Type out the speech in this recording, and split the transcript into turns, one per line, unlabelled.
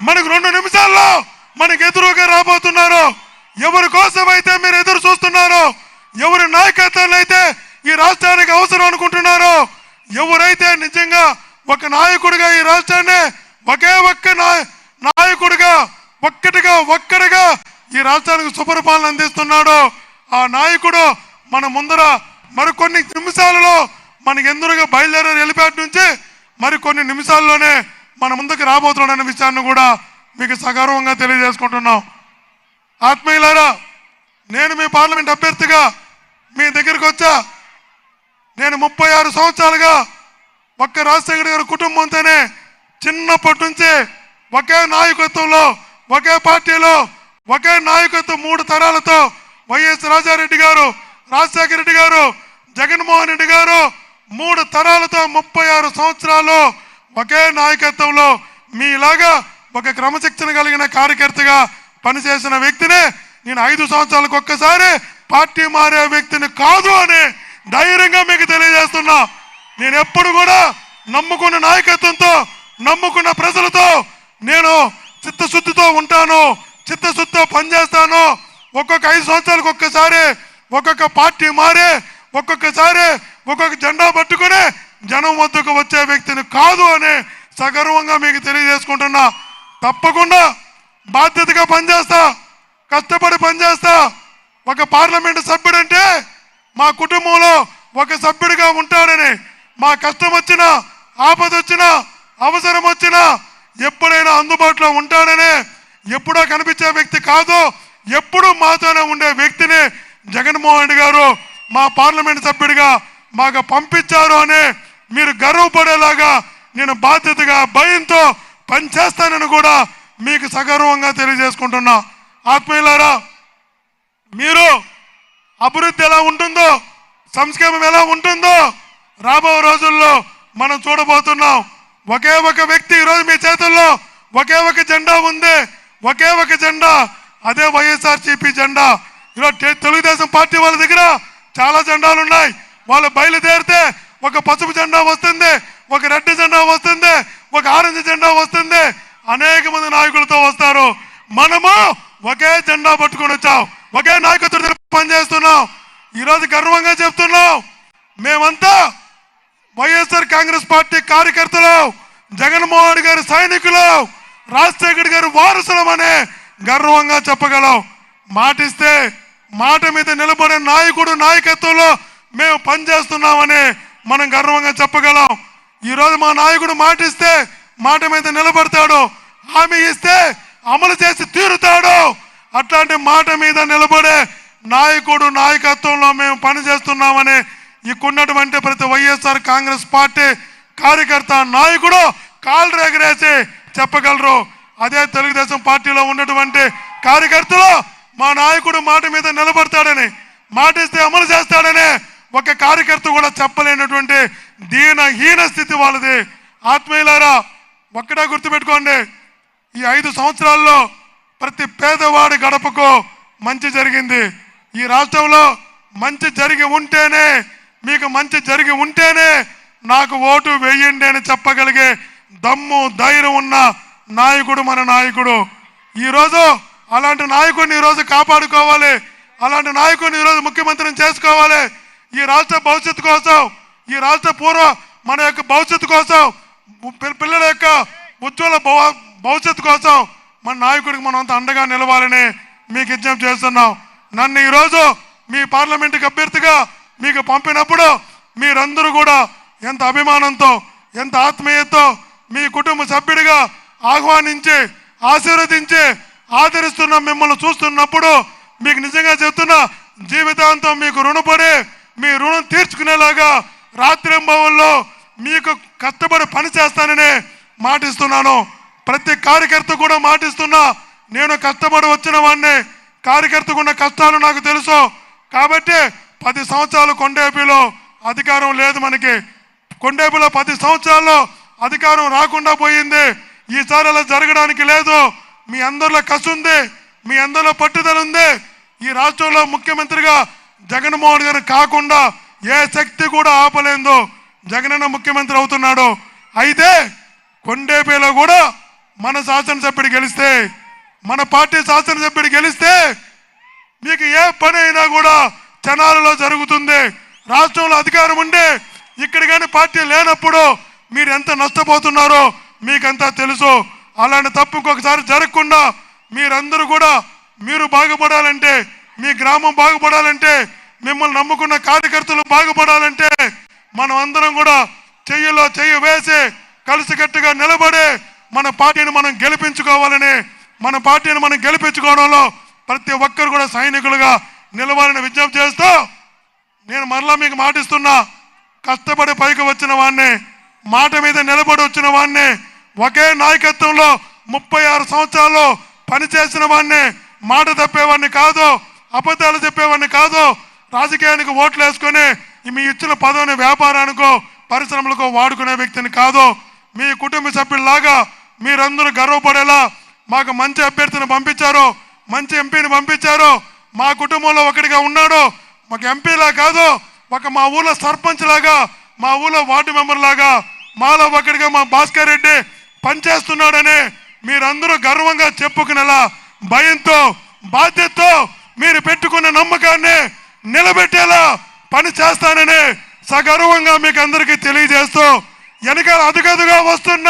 మనకు రెండు నిమిషాల్లో మనకు ఎదురుగా రాబోతున్నారు. ఎవరి కోసం అయితే మీరు ఎదురు చూస్తున్నారో ఎవరి నాయకత్వాన్ని అయితే ఈ రాష్ట్రానికి అవసరం అనుకుంటున్నారో ఎవరైతే నిజంగా ఒక నాయకుడిగా ఈ రాష్ట్రాన్ని ఒకే ఒక్క నాయ- నాయకుడిగా ఒక్కటిగా ఒక్కడిగా ఈ రాష్ట్రానికి సుపరిపాలన అందిస్తున్నాడు ఆ నాయకుడు మన ముందర మరికొన్ని నిమిషాలలో మనకి ఎదురుగా బయలుదేరారు వెళ్ళిపేట నుంచి మరికొన్ని నిమిషాల్లోనే మన ముందుకు రాబోతున్నాడనే విషయాన్ని కూడా మీకు సగర్వంగా తెలియజేసుకుంటున్నాం. ఆత్మీయులారా నేను మీ పార్లమెంట్ అభ్యర్థిగా మీ దగ్గరికి వచ్చా. నేను ముప్పై ఆరు సంవత్సరాలుగా ఒక్క రాజశేఖర గారి కుటుంబంతోనే చిన్నప్పటి నుంచి ఒకే నాయకత్వంలో ఒకే పార్టీలో ఒకే నాయకత్వం మూడు తరాలతో వైఎస్ రాజారెడ్డి గారు రాజశేఖర రెడ్డి గారు జగన్మోహన్ రెడ్డి గారు మూడు తరాలతో ముప్పై ఆరు సంవత్సరాలు ఒకే నాయకత్వంలో మీలాగా ఒక క్రమశిక్షణ కలిగిన కార్యకర్తగా పనిచేసిన వ్యక్తినే నేను ఐదు సంవత్సరాలకు ఒక్కసారి పార్టీ మారే వ్యక్తిని కాదు అని ధైర్యంగా మీకు తెలియజేస్తున్నా. నేను ఎప్పుడు కూడా నమ్ముకున్న నాయకత్వంతో నమ్ముకున్న ప్రజలతో నేను చిత్తశుద్ధితో ఉంటాను చిత్తశుద్ధితో పనిచేస్తాను. ఒక్కొక్క ఐదు సంవత్సరాలకు ఒక్కసారి ఒక్కొక్క పార్టీ మారే ఒక్కొక్కసారి ఒక్కొక్క జెండా పట్టుకుని జనం వద్దకు వచ్చే వ్యక్తిని కాదు అని సగర్వంగా మీకు తెలియజేసుకుంటున్నా. తప్పకుండా బాధ్యతగా పనిచేస్తా కష్టపడి పనిచేస్తా. ఒక పార్లమెంటు సభ్యుడంటే మా కుటుంబంలో ఒక సభ్యుడిగా ఉంటాడని మా కష్టం వచ్చినా ఆపద వచ్చినా అవసరం వచ్చినా ఎప్పుడైనా అందుబాటులో ఉంటాడని ఎప్పుడో కనిపించే వ్యక్తి కాదు ఎప్పుడు మాతోనే ఉండే వ్యక్తిని జగన్మోహన్ రెడ్డి గారు మా పార్లమెంట్ సభ్యుడిగా మాకు పంపించారు అని మీరు గర్వపడేలాగా నేను బాధ్యతగా భయంతో పనిచేస్తానని కూడా మీకు సగర్వంగా తెలియజేసుకుంటున్నా. ఆత్మీయులారా మీరు అభివృద్ధి ఎలా ఉంటుందో సంక్షేమం ఎలా ఉంటుందో రాబో రోజుల్లో మనం చూడబోతున్నాం. ఒకే ఒక వ్యక్తి ఈరోజు మీ చేతుల్లో ఒకే ఒక జెండా ఉంది ఒకే ఒక జెండా అదే వైఎస్ఆర్ జెండా. ఈరోజు తెలుగుదేశం పార్టీ వాళ్ళ దగ్గర చాలా జెండాలు ఉన్నాయి వాళ్ళు బయలుదేరితే ఒక పసుపు జెండా వస్తుంది ఒక రెడ్ జెండా వస్తుంది ఒక ఆరెంజ్ జెండా వస్తుంది. అనేక మంది నాయకులతో వస్తారు. మనము ఒకే జెండా పట్టుకొని వచ్చాం. ఒకే నాయకత్వం పనిచేస్తున్నాం. ఈరోజు గర్వంగా చెప్తున్నాం. మేమంతా వైఎస్ఆర్ కాంగ్రెస్ పార్టీ కార్యకర్తలు జగన్మోహన్ గారి సైనికులు రాజశేఖర్ గారి వారసులమనే గర్వంగా చెప్పగలం. మాటిస్తే మాట మీద నిలబడే నాయకుడు నాయకత్వంలో మేము పనిచేస్తున్నామని మనం గర్వంగా చెప్పగలం. ఈరోజు మా నాయకుడు మాటిస్తే మాట మీద నిలబడతాడు. హామీ ఇస్తే అమలు చేసి తీరుతాడు. అట్లాంటి మాట మీద నిలబడే నాయకుడు నాయకత్వంలో మేము పనిచేస్తున్నామని ఇక్కడున్నటువంటి ప్రతి వైఎస్ఆర్ కాంగ్రెస్ పార్టీ కార్యకర్త నాయకుడు కాళ్ళు రెగరేసి చెప్పగలరు. అదే తెలుగుదేశం పార్టీలో ఉన్నటువంటి కార్యకర్తలు మా నాయకుడు మాట మీద నిలబడతాడని మాట ఇస్తే అమలు చేస్తాడని ఒక కార్యకర్త కూడా చెప్పలేనటువంటి దీనహీన స్థితి వాళ్ళది. ఆత్మీయులారా ఒక్కడా గుర్తుపెట్టుకోండి ఈ ఐదు సంవత్సరాల్లో ప్రతి పేదవాడి గడపకు మంచి జరిగింది. ఈ రాష్ట్రంలో మంచి జరిగి ఉంటేనే మీకు మంచి జరిగి ఉంటేనే నాకు ఓటు వేయండి అని చెప్పగలిగే దమ్ము ధైర్యం ఉన్న నాయకుడు మన నాయకుడు. ఈరోజు అలాంటి నాయకుడిని ఈరోజు కాపాడుకోవాలి. అలాంటి నాయకుడిని ఈరోజు ముఖ్యమంత్రిని చేసుకోవాలి. ఈ రాష్ట్ర భవిష్యత్తు కోసం ఈ రాష్ట్ర పూర్వ మన యొక్క భవిష్యత్తు కోసం పిల్లల యొక్క ఉజ్వల భవ- భవిష్యత్తు కోసం మన నాయకుడికి మనం అంత అండగా నిలవాలని మీకు విజ్ఞప్తి చేస్తున్నాం. నన్ను ఈరోజు మీ పార్లమెంటుకి అభ్యర్థిగా మీకు పంపినప్పుడు మీరందరూ కూడా ఎంత అభిమానంతో ఎంత ఆత్మీయతతో మీ కుటుంబ సభ్యుడిగా ఆహ్వానించి ఆశీర్వదించి ఆదరిస్తున్న మిమ్మల్ని చూస్తున్నప్పుడు మీకు నిజంగా చెప్తున్నా జీవితాంతం మీకు రుణపడి మీ రుణం తీర్చుకునేలాగా రాత్రింబవల్లో మీకు కష్టపడి పని చేస్తానని మాటిస్తున్నాను. ప్రతి కార్యకర్త కూడా మాటిస్తున్నా నేను కష్టపడి వచ్చిన వాడిని. కార్యకర్తకు ఉన్న కష్టాలు నాకు తెలుసు. కాబట్టి పది సంవత్సరాలు కొండేపీలో అధికారం లేదు మనకి. కొండేపీలో పది సంవత్సరాల్లో అధికారం రాకుండా పోయింది. ఈసారి అలా జరగడానికి లేదు. మీ అందరిలో కసు ఉంది మీ అందరిలో పట్టుదల ఉంది. ఈ రాష్ట్రంలో ముఖ్యమంత్రిగా జగన్మోహన్ గారు కాకుండా ఏ శక్తి కూడా ఆపలేందో జగనన్న ముఖ్యమంత్రి అవుతున్నాడు. అయితే కొండేపీలో కూడా మన శాసనసభ్యుడు గెలిస్తే మన పార్టీ శాసనసభ్యుడు గెలిస్తే మీకు ఏ పని అయినా కూడా జనాలలో జరుగుతుంది. రాష్ట్రంలో అధికారం ఉండే ఇక్కడ కానీ పార్టీ లేనప్పుడు మీరు ఎంత నష్టపోతున్నారో మీకంతా తెలుసు. అలాంటి తప్పు ఇంకొకసారి జరగకుండా మీరందరూ కూడా మీరు బాగుపడాలంటే మీ గ్రామం బాగుపడాలంటే మిమ్మల్ని నమ్ముకున్న కార్యకర్తలు బాగుపడాలంటే మనం అందరం కూడా చెయ్యిలో చెయ్యి వేసి కలిసికట్టుగా నిలబడి మన పార్టీని మనం గెలిపించుకోవాలని మన పార్టీని మనం గెలిపించుకోవడంలో ప్రతి ఒక్కరు కూడా సైనికులుగా నిలవాలని విజ్ఞప్తి చేస్తూ నేను మరలా మీకు మాటిస్తున్నా కష్టపడి పైకి వచ్చిన వాడిని మాట మీద నిలబడి వచ్చిన వాడిని ఒకే నాయకత్వంలో ముప్పై ఆరు సంవత్సరాల్లో పనిచేసిన వాడిని మాట తప్పేవాడిని కాదు. అబద్ధాలు చెప్పేవాడిని కాదు. రాజకీయానికి ఓట్లు వేసుకొని మీ ఇచ్చిన పదవిని వ్యాపారానికో పరిశ్రమలకో వాడుకునే వ్యక్తిని కాదు. మీ కుటుంబ సభ్యుల్లాగా మీరందరూ గర్వపడేలా మాకు మంచి అభ్యర్థిని పంపించారు. మంచి ఎంపీని పంపించారు. మా కుటుంబంలో ఒకటిగా ఉన్నాడు. మాకు ఎంపీలా కాదు ఒక మా ఊళ్ళో సర్పంచ్ లాగా మా ఊళ్ళో వార్డు మెంబర్ లాగా మాలో ఒకటిగా మా భాస్కర్ రెడ్డి పనిచేస్తున్నాడని మీరందరూ గర్వంగా చెప్పుకునేలా భయంతో బాధ్యతతో మీరు పెట్టుకున్న నమ్మకాన్ని నిలబెట్టేలా పని చేస్తానని సగర్వంగా మీకు అందరికీ తెలియజేస్తూ వెనకాల అదుగదుగా వస్తున్న